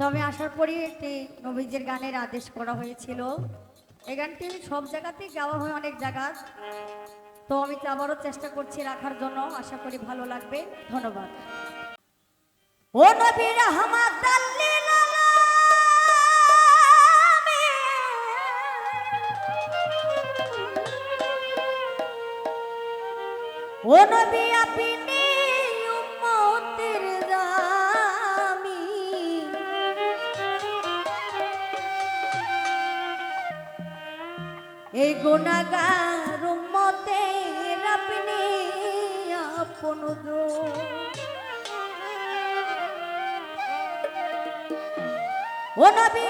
তবে আসার পরে একটি নবীজের গানের আদেশ করা হয়েছিল। এই গানটি সব জায়গাতেই গাওয়া হয়, অনেক জায়গা। তো আমি আবারও চেষ্টা করছি রাখার জন্য। আশা করি ভালো লাগবে। ধন্যবাদ। ও নবীর ও নবী আপনি হে গোনাগার মতে আপনি আপন ও নবী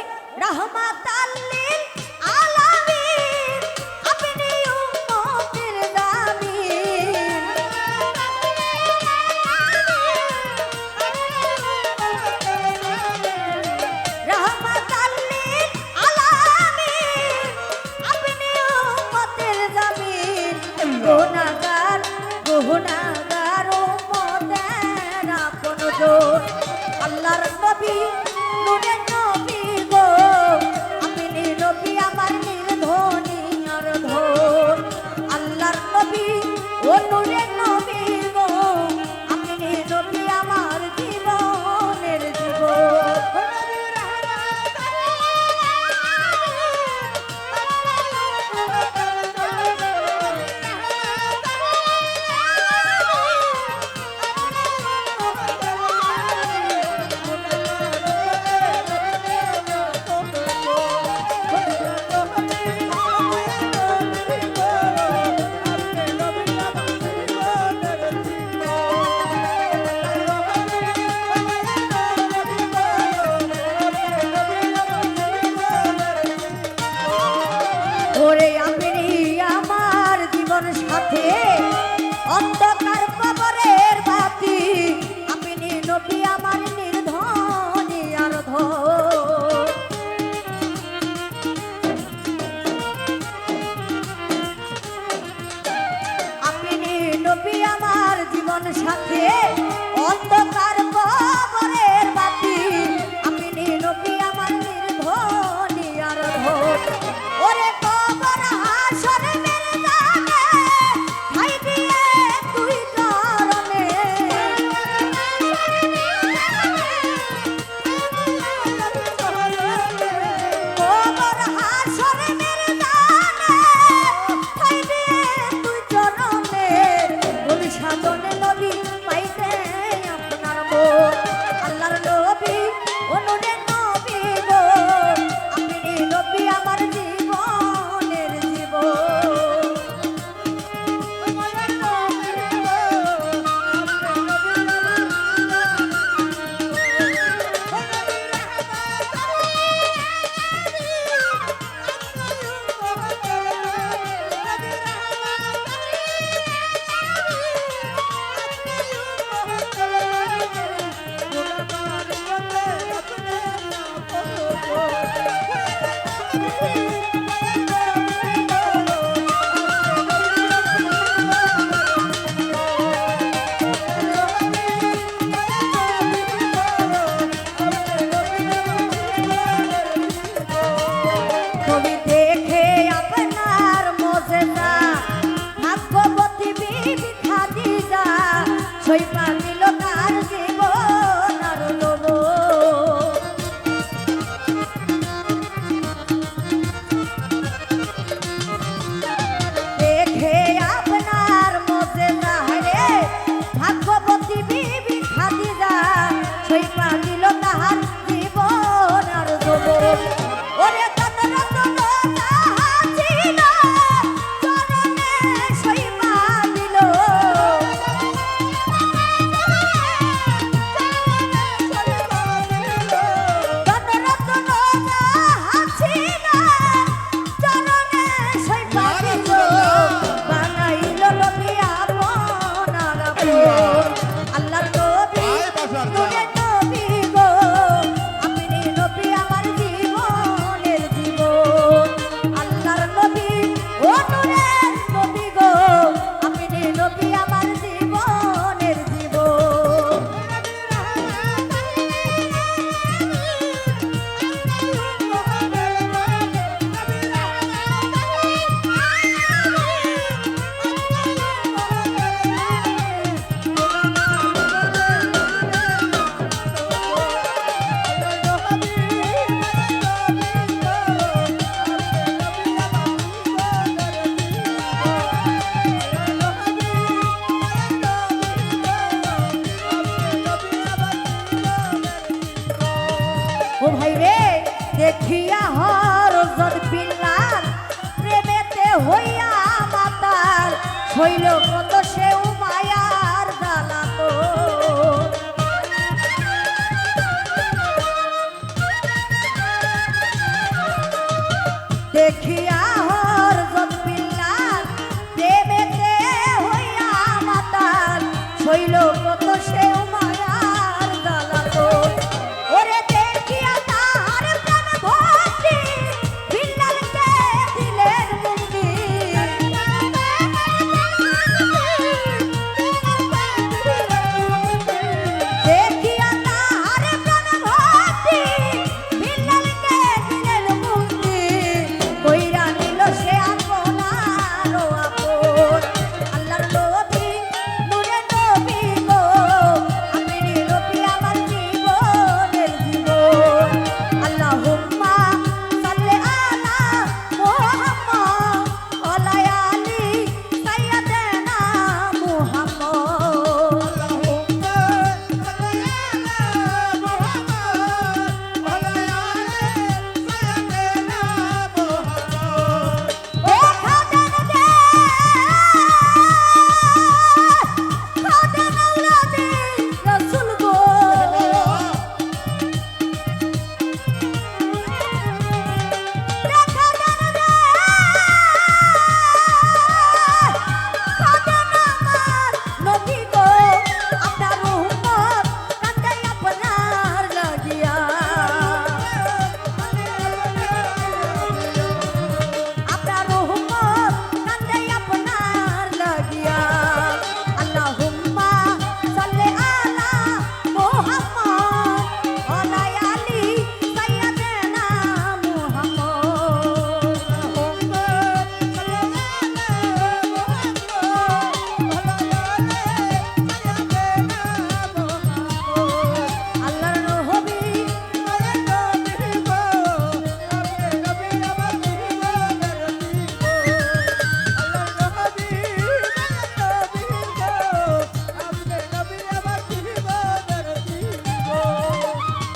হই পাগল হইল কত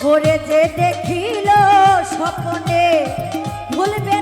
ভোরে যে দেখিল স্বপ্নে ভুলবে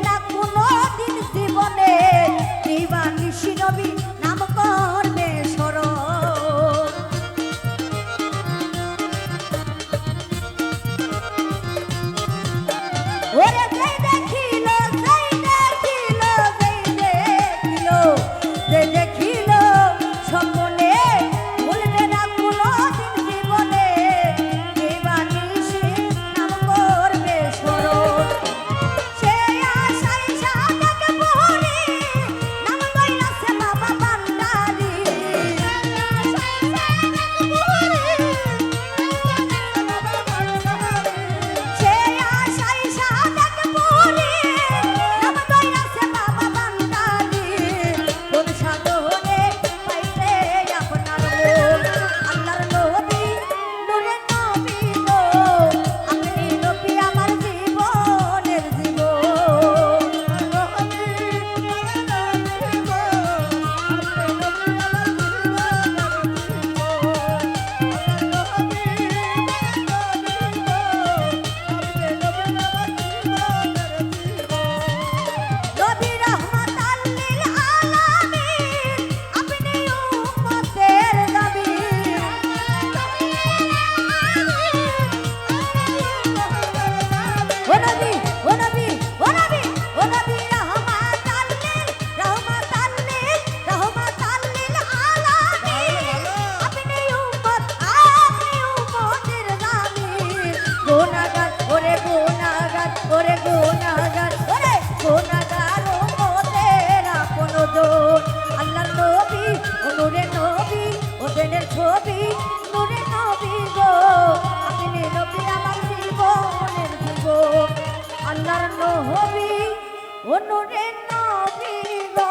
নূরে নবী, ওজনের ছবি, নূরে নবী গো। আপনি নবী আমার জীবনের জীব আল্লাহর নবী ও নূরে নবী গো।